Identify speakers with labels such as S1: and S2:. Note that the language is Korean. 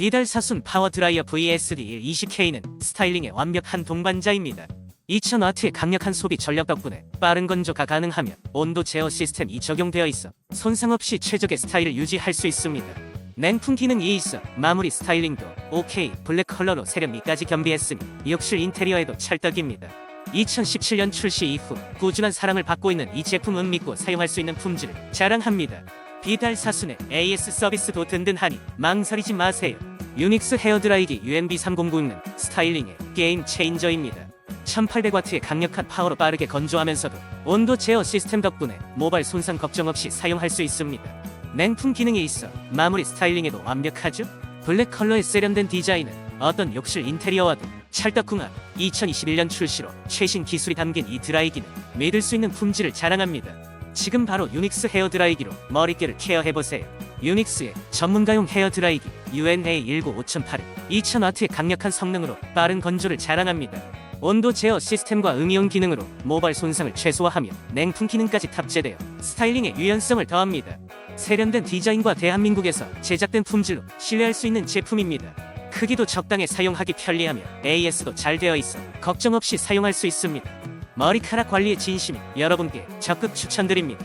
S1: 비달 사순 파워 드라이어 VSD 20K는 스타일링의 완벽한 동반자입니다. 2000W의 강력한 소비 전력 덕분에 빠른 건조가 가능하며 온도 제어 시스템이 적용되어 있어 손상 없이 최적의 스타일을 유지할 수 있습니다. 냉풍 기능이 있어 마무리 스타일링도 OK 블랙 컬러로 세련미까지 겸비했으니 욕실 인테리어에도 찰떡입니다. 2017년 출시 이후 꾸준한 사랑을 받고 있는 이 제품은 믿고 사용할 수 있는 품질을 자랑합니다. 비달 사순의 AS 서비스도 든든하니 망설이지 마세요. 유닉스 헤어드라이기 UMB 3090은 스타일링의 게임 체인저입니다. 1800W의 강력한 파워로 빠르게 건조하면서도 온도 제어 시스템 덕분에 모발 손상 걱정 없이 사용할 수 있습니다. 냉풍 기능에 있어 마무리 스타일링에도 완벽하죠? 블랙 컬러의 세련된 디자인은 어떤 욕실 인테리어와도 찰떡궁합 2021년 출시로 최신 기술이 담긴 이 드라이기는 믿을 수 있는 품질을 자랑합니다. 지금 바로 유닉스 헤어 드라이기로 머릿결을 케어해보세요. 유닉스의 전문가용 헤어 드라이기 UNA 19580은 2000W의 강력한 성능으로 빠른 건조를 자랑합니다. 온도 제어 시스템과 음이온 기능으로 모발 손상을 최소화하며 냉풍 기능까지 탑재되어 스타일링에 유연성을 더합니다. 세련된 디자인과 대한민국에서 제작된 품질로 신뢰할 수 있는 제품입니다. 크기도 적당히 사용하기 편리하며 AS도 잘 되어 있어 걱정 없이 사용할 수 있습니다. 머리카락 관리에 진심인 여러분께 적극 추천드립니다.